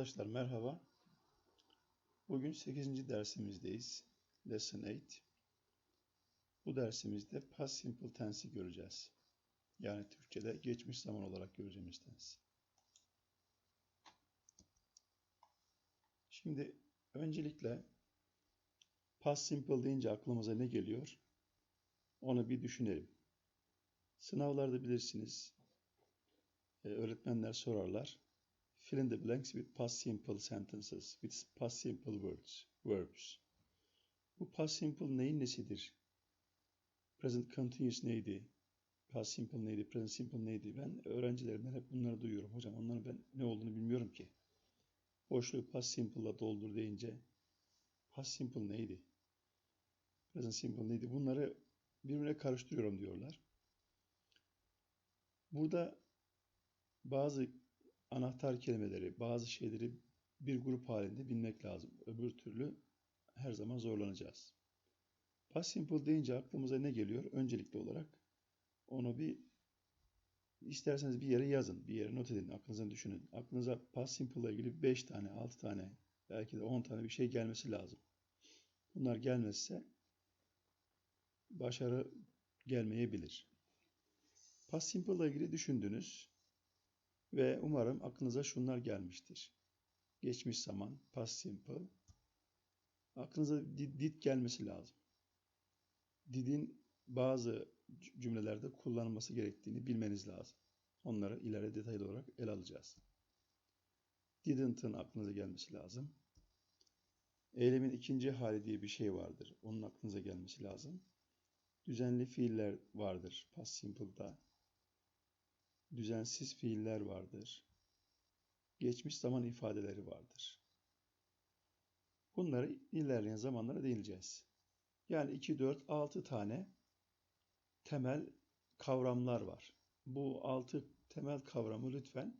Arkadaşlar merhaba. Bugün 8. dersimizdeyiz. Lesson 8. Bu dersimizde past simple tense'i göreceğiz. Yani Türkçe'de geçmiş zaman olarak göreceğimiz tense. Şimdi öncelikle past simple deyince aklımıza ne geliyor? Onu bir düşünelim. Sınavlarda bilirsiniz, e, öğretmenler sorarlar. Fill in the blanks with past simple sentences, with past simple words, verbs. Bu past simple neyin nesidir? Present continuous neydi? Past simple neydi? Present simple neydi? Ben öğrencilerimden hep bunları duyuyorum. Hocam onların ben ne olduğunu bilmiyorum ki. Boşluğu past simple'la doldur deyince past simple neydi? Present simple neydi? Bunları birbirine karıştırıyorum diyorlar. Burada bazı anahtar kelimeleri, bazı şeyleri bir grup halinde bilmek lazım. Öbür türlü her zaman zorlanacağız. Past simple deyince aklımıza ne geliyor? Öncelikli olarak onu bir isterseniz bir yere yazın, bir yere not edin, aklınıza düşünün. Aklınıza past simple ile ilgili 5 tane, 6 tane, belki de 10 tane bir şey gelmesi lazım. Bunlar gelmezse başarı gelmeyebilir. Past simple ile ilgili düşündünüz ve umarım aklınıza şunlar gelmiştir. Geçmiş zaman, past simple. Aklınıza did, did gelmesi lazım. Did'in bazı cümlelerde kullanılması gerektiğini bilmeniz lazım. Onları ileride detaylı olarak ele alacağız. Didn't'ın aklınıza gelmesi lazım. Eylemin ikinci hali diye bir şey vardır. Onun aklınıza gelmesi lazım. Düzenli fiiller vardır past simple'da düzensiz fiiller vardır. Geçmiş zaman ifadeleri vardır. Bunları ilerleyen zamanlara değineceğiz. Yani 2, 4, 6 tane temel kavramlar var. Bu 6 temel kavramı lütfen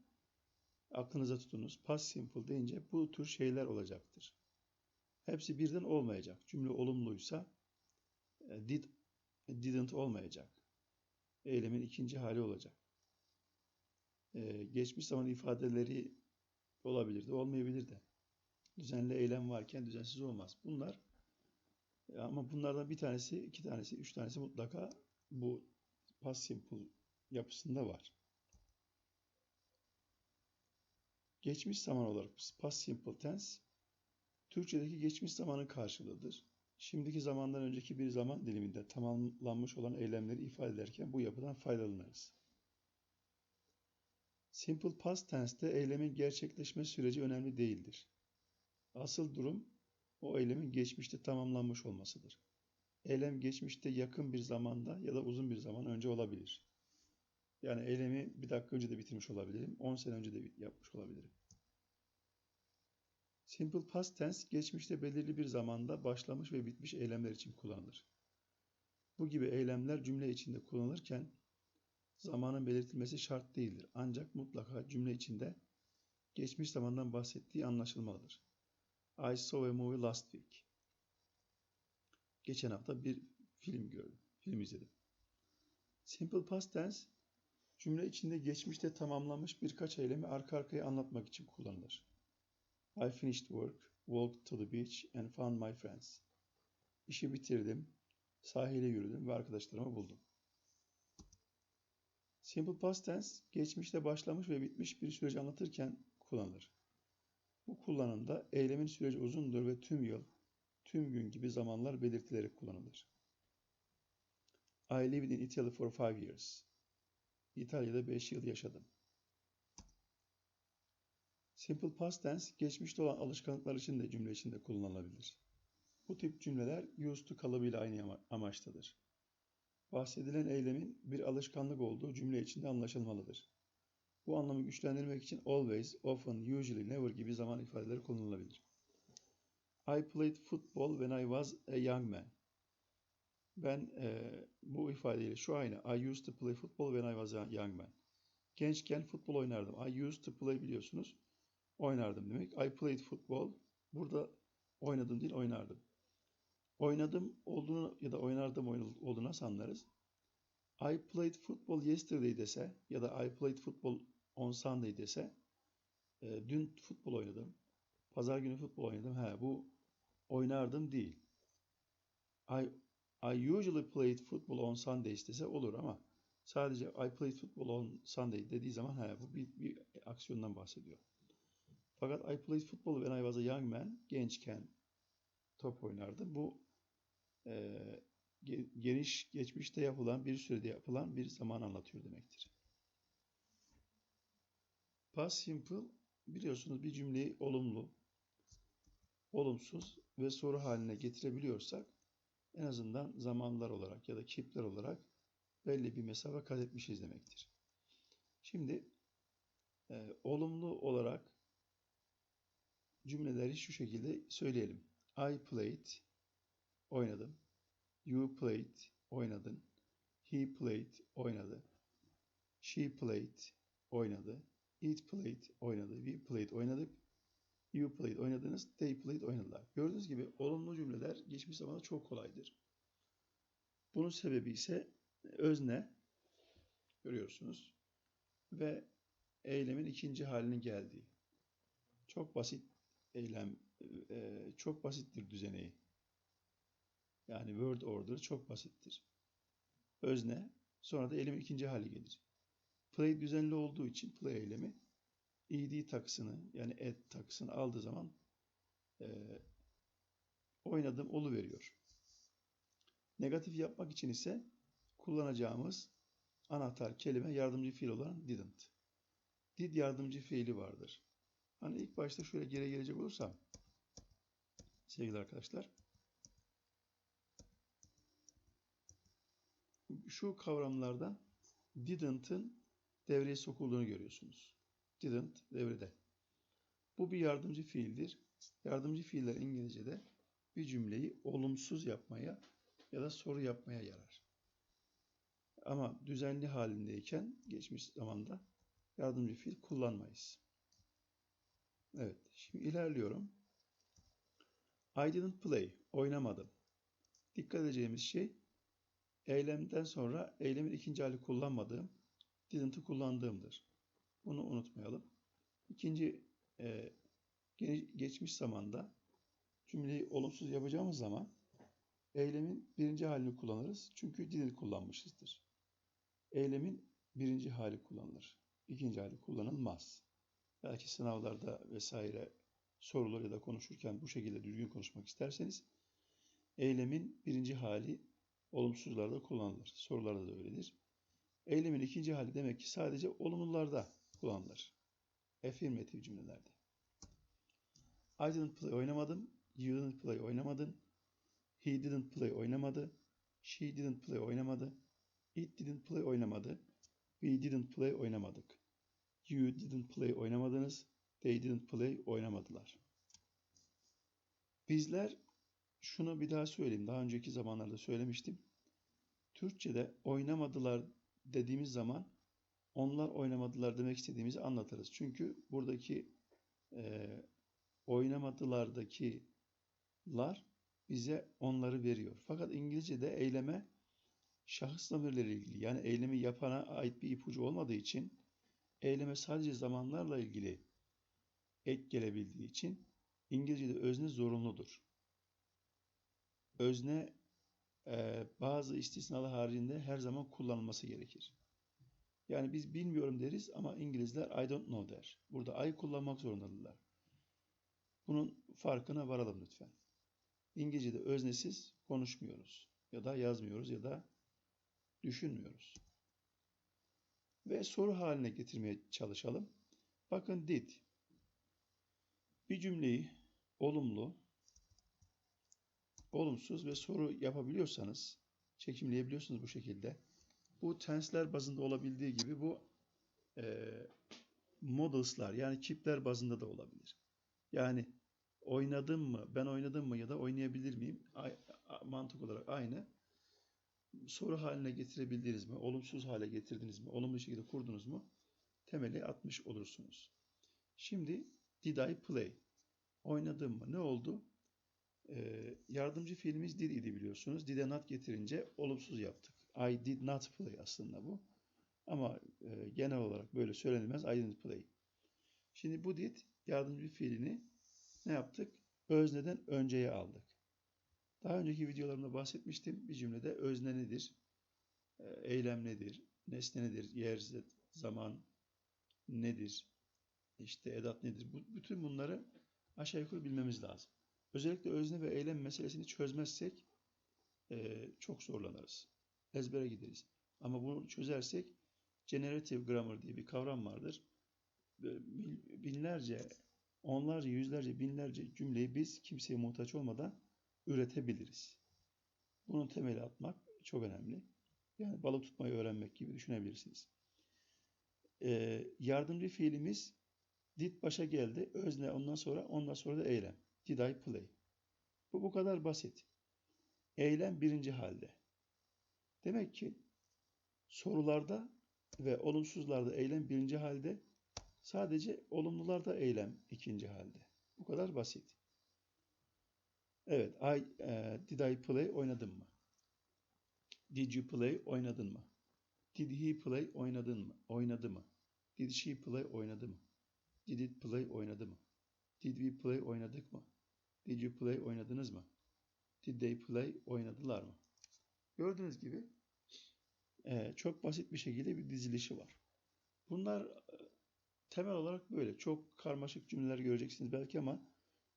aklınıza tutunuz. Past simple deyince bu tür şeyler olacaktır. Hepsi birden olmayacak. Cümle olumluysa e, did, didn't olmayacak. Eylemin ikinci hali olacak e, geçmiş zaman ifadeleri olabilir de olmayabilir de. Düzenli eylem varken düzensiz olmaz. Bunlar e, ama bunlardan bir tanesi, iki tanesi, üç tanesi mutlaka bu past simple yapısında var. Geçmiş zaman olarak past simple tense Türkçedeki geçmiş zamanın karşılığıdır. Şimdiki zamandan önceki bir zaman diliminde tamamlanmış olan eylemleri ifade ederken bu yapıdan faydalanırız. Simple past tense'te eylemin gerçekleşme süreci önemli değildir. Asıl durum o eylemin geçmişte tamamlanmış olmasıdır. Eylem geçmişte yakın bir zamanda ya da uzun bir zaman önce olabilir. Yani eylemi bir dakika önce de bitirmiş olabilirim, 10 sene önce de yapmış olabilirim. Simple past tense geçmişte belirli bir zamanda başlamış ve bitmiş eylemler için kullanılır. Bu gibi eylemler cümle içinde kullanılırken zamanın belirtilmesi şart değildir. Ancak mutlaka cümle içinde geçmiş zamandan bahsettiği anlaşılmalıdır. I saw a movie last week. Geçen hafta bir film gördüm, film izledim. Simple past tense cümle içinde geçmişte tamamlanmış birkaç eylemi arka arkaya anlatmak için kullanılır. I finished work, walked to the beach and found my friends. İşi bitirdim, sahile yürüdüm ve arkadaşlarımı buldum. Simple past tense geçmişte başlamış ve bitmiş bir süreci anlatırken kullanılır. Bu kullanımda eylemin süreci uzundur ve tüm yıl, tüm gün gibi zamanlar belirtilerek kullanılır. I lived in Italy for five years. İtalya'da 5 yıl yaşadım. Simple past tense geçmişte olan alışkanlıklar için de cümle içinde kullanılabilir. Bu tip cümleler used to kalıbıyla aynı amaçtadır bahsedilen eylemin bir alışkanlık olduğu cümle içinde anlaşılmalıdır. Bu anlamı güçlendirmek için always, often, usually, never gibi zaman ifadeleri kullanılabilir. I played football when I was a young man. Ben e, bu ifadeyle şu aynı. I used to play football when I was a young man. Gençken futbol oynardım. I used to play biliyorsunuz. Oynardım demek. I played football. Burada oynadım değil oynardım oynadım olduğunu ya da oynardım olduğunu nasıl anlarız? I played football yesterday dese ya da I played football on Sunday dese e, dün futbol oynadım. Pazar günü futbol oynadım. He, bu oynardım değil. I, I usually played football on Sundays dese olur ama sadece I played football on Sunday dediği zaman he, bu bir, bir aksiyondan bahsediyor. Fakat I played football when I was a young man, gençken top oynardım. Bu e, ge- geniş geçmişte yapılan, bir sürede yapılan bir zaman anlatıyor demektir. Past simple biliyorsunuz bir cümleyi olumlu, olumsuz ve soru haline getirebiliyorsak en azından zamanlar olarak ya da kipler olarak belli bir mesafe kat etmişiz demektir. Şimdi e, olumlu olarak cümleleri şu şekilde söyleyelim. I played, oynadım. You played, oynadın. He played, oynadı. She played, oynadı. It played, oynadı. We played, oynadık. You played, oynadınız. They played, oynadılar. Gördüğünüz gibi olumlu cümleler geçmiş zamanda çok kolaydır. Bunun sebebi ise özne, görüyorsunuz, ve eylemin ikinci halinin geldiği. Çok basit eylem, e, çok basittir düzeneği. Yani word order çok basittir. Özne, sonra da eylemin ikinci hali gelir. Play düzenli olduğu için play eylemi ed takısını yani et takısını aldığı zaman e, oynadım olu veriyor. Negatif yapmak için ise kullanacağımız anahtar kelime yardımcı fiil olan didn't. Did yardımcı fiili vardır. Hani ilk başta şöyle geri gelecek olursam sevgili arkadaşlar şu kavramlardan didn't'ın devreye sokulduğunu görüyorsunuz. Didn't devrede. Bu bir yardımcı fiildir. Yardımcı fiiller İngilizce'de bir cümleyi olumsuz yapmaya ya da soru yapmaya yarar. Ama düzenli halindeyken geçmiş zamanda yardımcı fiil kullanmayız. Evet, şimdi ilerliyorum. I didn't play, oynamadım. Dikkat edeceğimiz şey, eylemden sonra eylemin ikinci hali kullanmadığım, didn't'ı kullandığımdır. Bunu unutmayalım. İkinci, e, geçmiş zamanda cümleyi olumsuz yapacağımız zaman eylemin birinci halini kullanırız. Çünkü didn't kullanmışızdır. Eylemin birinci hali kullanılır. İkinci hali kullanılmaz. Belki sınavlarda vesaire sorulur ya da konuşurken bu şekilde düzgün konuşmak isterseniz eylemin birinci hali olumsuzlarda kullanılır. Sorularda da öyledir. Eylemin ikinci hali demek ki sadece olumlularda kullanılır. Affirmative cümlelerde. I didn't play oynamadım. You didn't play oynamadın. He didn't play oynamadı. She didn't play oynamadı. It didn't play oynamadı. We didn't play oynamadık. You didn't play oynamadınız. They didn't play oynamadılar. Bizler şunu bir daha söyleyeyim. Daha önceki zamanlarda söylemiştim. Türkçe'de oynamadılar dediğimiz zaman onlar oynamadılar demek istediğimizi anlatırız. Çünkü buradaki e, oynamadılardaki lar bize onları veriyor. Fakat İngilizce'de eyleme şahıs zamirleri ilgili yani eylemi yapana ait bir ipucu olmadığı için eyleme sadece zamanlarla ilgili ek gelebildiği için İngilizce'de özne zorunludur. Özne e, bazı istisnalar haricinde her zaman kullanılması gerekir. Yani biz bilmiyorum deriz ama İngilizler I don't know der. Burada I kullanmak zorundadırlar. Bunun farkına varalım lütfen. İngilizce'de öznesiz konuşmuyoruz ya da yazmıyoruz ya da düşünmüyoruz. Ve soru haline getirmeye çalışalım. Bakın did. Bir cümleyi olumlu, olumsuz ve soru yapabiliyorsanız, çekimleyebiliyorsunuz bu şekilde. Bu tensler bazında olabildiği gibi bu e, models'lar yani kipler bazında da olabilir. Yani oynadım mı, ben oynadım mı ya da oynayabilir miyim? Mantık olarak aynı. Soru haline getirebildiniz mi? Olumsuz hale getirdiniz mi? Olumlu şekilde kurdunuz mu? Temeli atmış olursunuz. Şimdi did I play? Oynadım mı? Ne oldu? Ee, yardımcı fiilimiz did idi biliyorsunuz. Did'e not getirince olumsuz yaptık. I did not play aslında bu. Ama e, genel olarak böyle söylenilmez. I didn't play. Şimdi bu did yardımcı fiilini ne yaptık? Özneden önceye aldık. Daha önceki videolarımda bahsetmiştim. Bir cümlede özne nedir? Ee, Eylem nedir? Nesne nedir? Yer, zaman nedir? İşte edat nedir? Bu, bütün bunları aşağı yukarı bilmemiz lazım. Özellikle özne ve eylem meselesini çözmezsek e, çok zorlanırız. Ezbere gideriz. Ama bunu çözersek generative grammar diye bir kavram vardır. Binlerce, onlarca, yüzlerce, binlerce cümleyi biz kimseye muhtaç olmadan üretebiliriz. Bunun temeli atmak çok önemli. Yani balık tutmayı öğrenmek gibi düşünebilirsiniz. Ee, yardımcı fiilimiz did başa geldi. Özne ondan sonra ondan sonra da eylem. Did I play? Bu bu kadar basit. Eylem birinci halde. Demek ki sorularda ve olumsuzlarda eylem birinci halde, sadece olumlularda eylem ikinci halde. Bu kadar basit. Evet, I, e, did I play oynadın mı? Did you play oynadın mı? Did he play oynadın mı? Oynadı mı? Did she play oynadı mı? Did it play oynadı mı? Did we play oynadık mı? Did you play oynadınız mı? Did they play oynadılar mı? Gördüğünüz gibi e, çok basit bir şekilde bir dizilişi var. Bunlar e, temel olarak böyle. Çok karmaşık cümleler göreceksiniz belki ama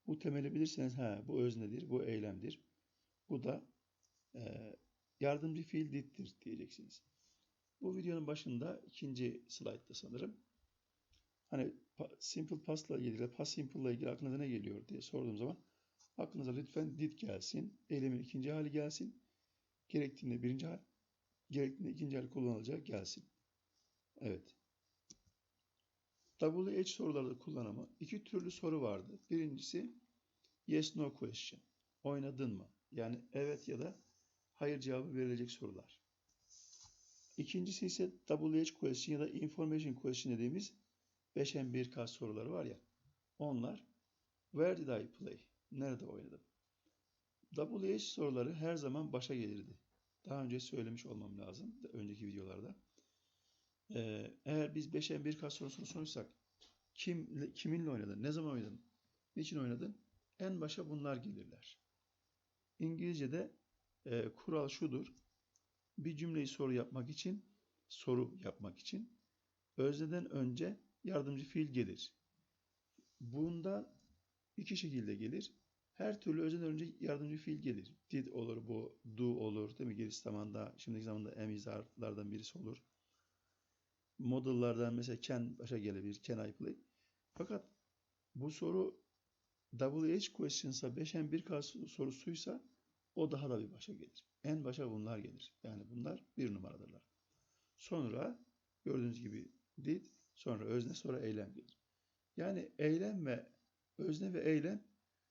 bu temeli bilirseniz ha bu öznedir, bu eylemdir. Bu da e, yardımcı fiil did'tir diyeceksiniz. Bu videonun başında ikinci slaytta sanırım. Hani simple past'la ilgili, past simple'la ilgili aklınıza ne geliyor diye sorduğum zaman aklınıza lütfen did gelsin, eylemin ikinci hali gelsin, gerektiğinde birinci hal, gerektiğinde ikinci hal kullanılacak gelsin. Evet. WH sorularda kullanımı iki türlü soru vardı. Birincisi yes no question. Oynadın mı? Yani evet ya da hayır cevabı verilecek sorular. İkincisi ise WH question ya da information question dediğimiz 5'en 1 kas soruları var ya. Onlar where did I play? Nerede oynadım? WH soruları her zaman başa gelirdi. Daha önce söylemiş olmam lazım önceki videolarda. Ee, eğer biz 5'en 1 kas sorusunu sorarsak kim, kiminle oynadın, ne zaman oynadın, niçin oynadın? En başa bunlar gelirler. İngilizce'de e, kural şudur. Bir cümleyi soru yapmak için, soru yapmak için özneden önce yardımcı fiil gelir. Bunda iki şekilde gelir. Her türlü özneden önce yardımcı fiil gelir. Did olur bu, do olur değil mi? Geniş zamanda, şimdiki zamanda emizarlardan birisi olur. Model'lardan mesela can başa gelebilir. Can I play? Fakat bu soru WH question'sa 5'en 1 sorusuysa o daha da bir başa gelir. En başa bunlar gelir. Yani bunlar bir numaradırlar. Sonra gördüğünüz gibi did, sonra özne, sonra eylem gelir. Yani eylem ve özne ve eylem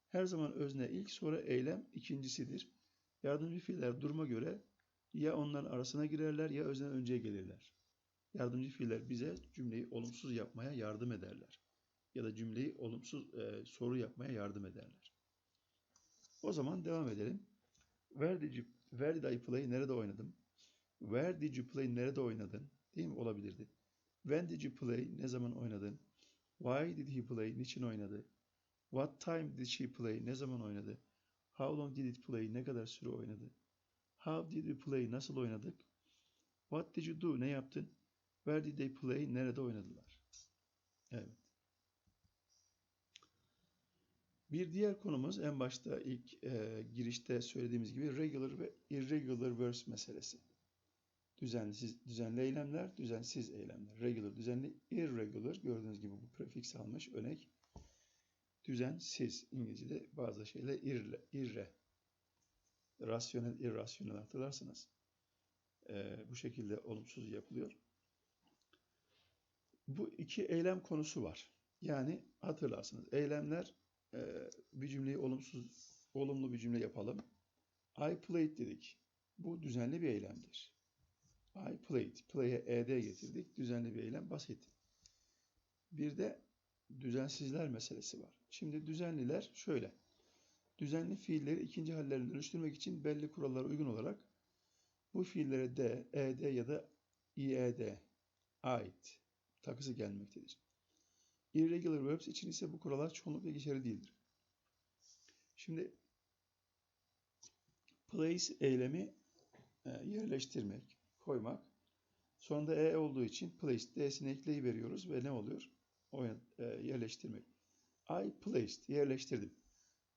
her zaman özne ilk, sonra eylem ikincisidir. Yardımcı fiiller duruma göre ya onların arasına girerler ya özneden önceye gelirler. Yardımcı fiiller bize cümleyi olumsuz yapmaya yardım ederler. Ya da cümleyi olumsuz e, soru yapmaya yardım ederler. O zaman devam edelim. Where did, you, where did I play? Nerede oynadım? Where did you play? Nerede oynadın? Değil mi? Olabilirdi. When did you play? Ne zaman oynadın? Why did he play? Niçin oynadı? What time did she play? Ne zaman oynadı? How long did it play? Ne kadar süre oynadı? How did we play? Nasıl oynadık? What did you do? Ne yaptın? Where did they play? Nerede oynadılar? Evet. Bir diğer konumuz en başta ilk e, girişte söylediğimiz gibi regular ve irregular verbs meselesi. Düzensiz, düzenli eylemler, düzensiz eylemler. Regular, düzenli, irregular. Gördüğünüz gibi bu prefiks almış örnek. Düzensiz. İngilizce'de bazı şeyler irre, irre. Rasyonel, irrasyonel hatırlarsınız. E, bu şekilde olumsuz yapılıyor. Bu iki eylem konusu var. Yani hatırlarsınız. Eylemler e, bir cümleyi olumsuz, olumlu bir cümle yapalım. I played dedik. Bu düzenli bir eylemdir. I played. Play'e ed getirdik. Düzenli bir eylem. Basit. Bir de düzensizler meselesi var. Şimdi düzenliler şöyle. Düzenli fiilleri ikinci hallerine dönüştürmek için belli kurallara uygun olarak bu fiillere de, ed ya da ied ait takısı gelmektedir. Irregular verbs için ise bu kurallar çoğunlukla geçerli değildir. Şimdi place eylemi e, yerleştirmek, koymak. Sonunda e olduğu için place d'sini ekleyiveriyoruz ve ne oluyor? O e, yerleştirmek. I placed yerleştirdim.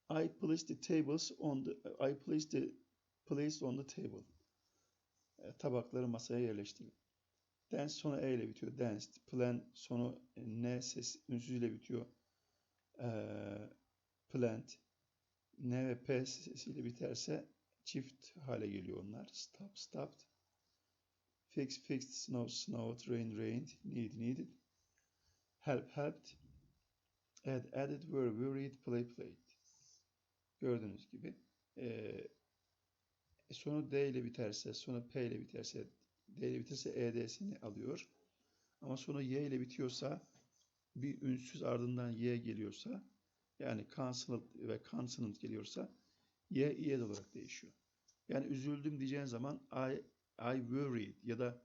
I placed the tables on the I placed the placed on the table. E, tabakları masaya yerleştirdim. Dance sonu e ile bitiyor. Danced. Plan sonu n ses ünsüz ile bitiyor. E, plant. N ve P sesiyle biterse çift hale geliyor onlar. Stop, stopped. Fix, fixed, snow, snowed, rain, rained, need, needed. Help, helped. Add, added, were, worried, play, played. Gördüğünüz gibi. Ee, sonu D ile biterse, sonu P ile biterse, D ile biterse ED'sini alıyor. Ama sonu Y ile bitiyorsa, bir ünsüz ardından Y geliyorsa, yani consonant ve consonant geliyorsa, Y, İ olarak değişiyor. Yani üzüldüm diyeceğin zaman I, I worried ya da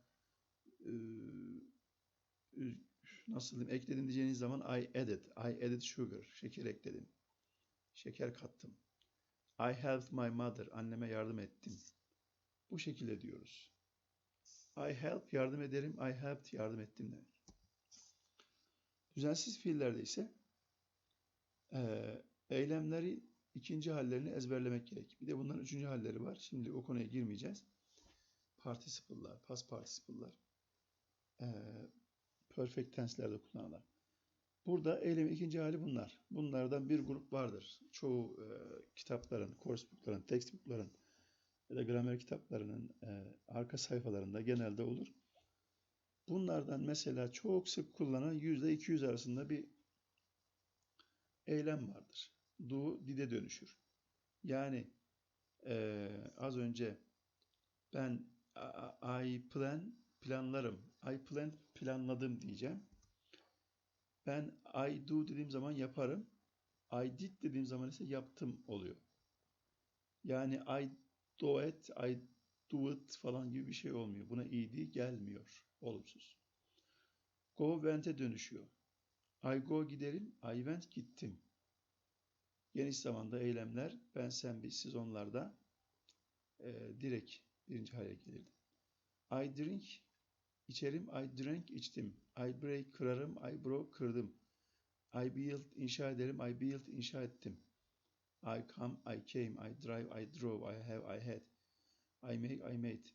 e, nasıl diyeyim ekledim diyeceğiniz zaman I added. I added sugar. Şeker ekledim. Şeker kattım. I helped my mother. Anneme yardım ettim. Bu şekilde diyoruz. I help yardım ederim. I helped yardım ettim demek. Düzensiz fiillerde ise e, eylemleri ikinci hallerini ezberlemek gerek. Bir de bunların üçüncü halleri var. Şimdi o konuya girmeyeceğiz. Participle'lar, past participle'lar, e, perfect tense'lerde kullanılan. Burada eylemin ikinci hali bunlar. Bunlardan bir grup vardır. Çoğu e, kitapların, coursebook'ların, textbook'ların ya da gramer kitaplarının e, arka sayfalarında genelde olur. Bunlardan mesela çok sık kullanılan yüzde 200 arasında bir eylem vardır. Do dide dönüşür. Yani e, az önce ben I plan planlarım. I plan planladım diyeceğim. Ben I do dediğim zaman yaparım. I did dediğim zaman ise yaptım oluyor. Yani I do it, I do it falan gibi bir şey olmuyor. Buna ed gelmiyor. Olumsuz. Go went'e dönüşüyor. I go giderim, I went gittim. Geniş zamanda eylemler ben, sen, biz, siz onlarda e, direkt birinci hale gelirdi. I drink içerim, I drank içtim. I break kırarım, I broke kırdım. I build inşa ederim, I built inşa ettim. I come, I came, I drive, I drove, I have, I had. I make, I made.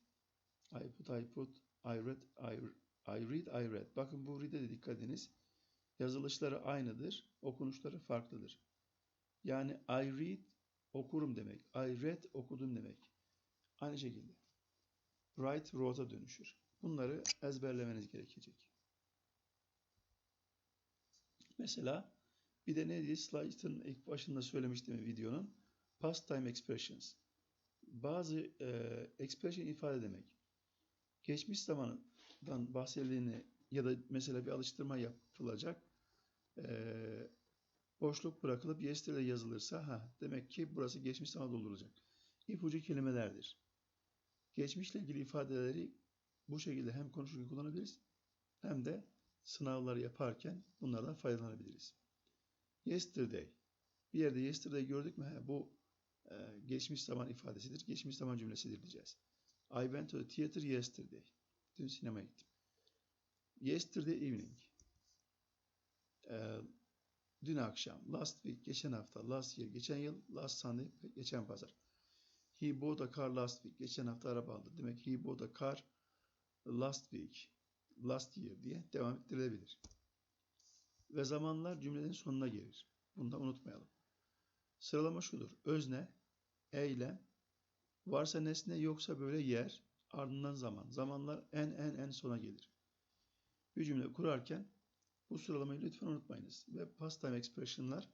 I put, I put, I read, I, I read, I read. Bakın bu read'e de dikkat ediniz. Yazılışları aynıdır, okunuşları farklıdır. Yani I read okurum demek. I read okudum demek. Aynı şekilde. Write wrote'a dönüşür. Bunları ezberlemeniz gerekecek. Mesela bir de neydi? Slide'ın ilk başında söylemiştim videonun. Past time expressions. Bazı e, expression ifade demek. Geçmiş zamandan bahsedildiğini ya da mesela bir alıştırma yapılacak. E, boşluk bırakılıp yesterday yazılırsa ha demek ki burası geçmiş zaman doldurulacak. İpucu kelimelerdir. Geçmişle ilgili ifadeleri bu şekilde hem konuşurken kullanabiliriz hem de sınavları yaparken bunlardan faydalanabiliriz. Yesterday. Bir yerde yesterday gördük mü? Ha, bu e, geçmiş zaman ifadesidir. Geçmiş zaman cümlesidir diyeceğiz. I went to the theater yesterday. Dün sinemaya gittim. Yesterday evening. E, dün akşam, last week, geçen hafta, last year, geçen yıl, last Sunday, geçen pazar. He bought a car last week, geçen hafta araba aldı. Demek he bought a car last week, last year diye devam ettirilebilir. Ve zamanlar cümlenin sonuna gelir. Bunu da unutmayalım. Sıralama şudur. Özne, eylem, varsa nesne yoksa böyle yer, ardından zaman. Zamanlar en en en sona gelir. Bir cümle kurarken bu sıralamayı lütfen unutmayınız. Ve past time expression'lar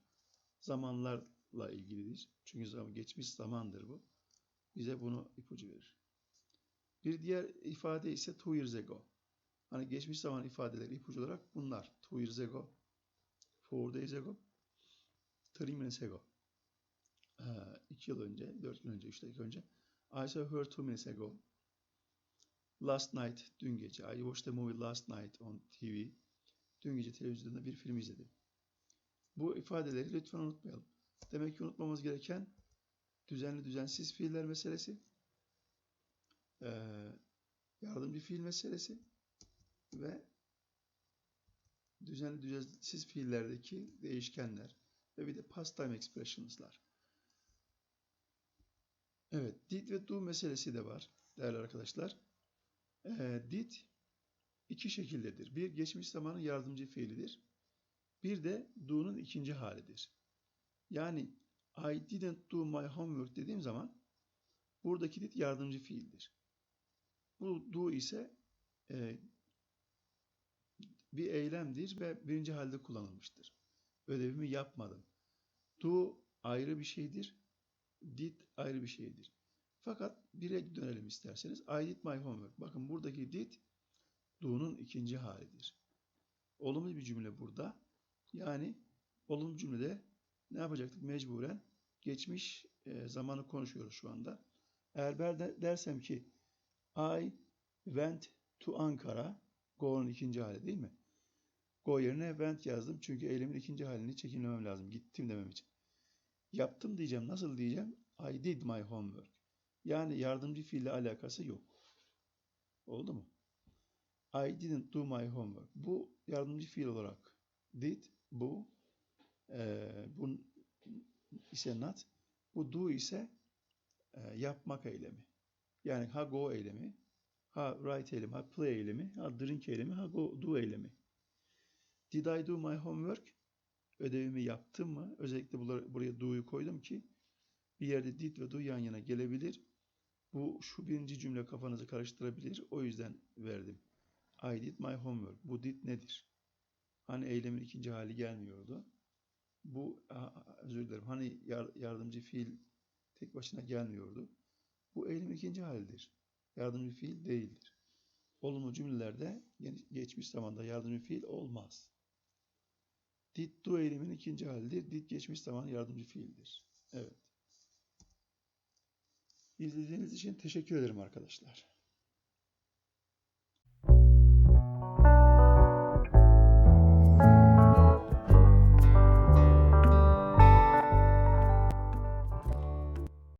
zamanlarla ilgilidir. Çünkü geçmiş zamandır bu. Bize bunu ipucu verir. Bir diğer ifade ise two years ago. Hani geçmiş zaman ifadeleri ipucu olarak bunlar. Two years ago, four days ago, three minutes ago. Ee, iki yıl önce, dört gün önce, üç dakika önce. I saw her two minutes ago. Last night, dün gece. I watched the movie last night on TV. Dün gece televizyonda bir film izledim. Bu ifadeleri lütfen unutmayalım. Demek ki unutmamız gereken düzenli düzensiz fiiller meselesi, eee, yardımcı fiil meselesi ve düzenli düzensiz fiillerdeki değişkenler ve bir de past time expressions'lar. Evet, did ve do meselesi de var değerli arkadaşlar. Eee, did iki şekildedir. Bir geçmiş zamanın yardımcı fiilidir. Bir de do'nun ikinci halidir. Yani I didn't do my homework dediğim zaman buradaki did yardımcı fiildir. Bu do ise e, bir eylemdir ve birinci halde kullanılmıştır. Ödevimi yapmadım. Do ayrı bir şeydir. Did ayrı bir şeydir. Fakat bire dönelim isterseniz. I did my homework. Bakın buradaki did do'nun ikinci halidir. Olumlu bir cümle burada. Yani olumlu cümlede ne yapacaktık mecburen? Geçmiş e, zamanı konuşuyoruz şu anda. Eğer ben de- dersem ki I went to Ankara, go'nun ikinci hali değil mi? Go yerine went yazdım çünkü eylemin ikinci halini çekimlemem lazım. Gittim demem için. Yaptım diyeceğim. Nasıl diyeceğim? I did my homework. Yani yardımcı fiille alakası yok. Oldu mu? I didn't do my homework. Bu yardımcı fiil olarak did, bu, eee bu ise not, bu do ise eee, yapmak eylemi. Yani ha go eylemi, ha write eylemi, ha play eylemi, ha drink eylemi, ha go do eylemi. Did I do my homework? Ödevimi yaptım mı? Özellikle buraya do'yu koydum ki bir yerde did ve do yan yana gelebilir. Bu şu birinci cümle kafanızı karıştırabilir. O yüzden verdim. I did my homework. Bu did nedir? Hani eylemin ikinci hali gelmiyordu. Bu özür dilerim. Hani yar- yardımcı fiil tek başına gelmiyordu. Bu eylemin ikinci halidir. Yardımcı fiil değildir. Olumlu cümlelerde geçmiş zamanda yardımcı fiil olmaz. Did do eylemin ikinci halidir. Did geçmiş zaman yardımcı fiildir. Evet. İzlediğiniz için teşekkür ederim arkadaşlar.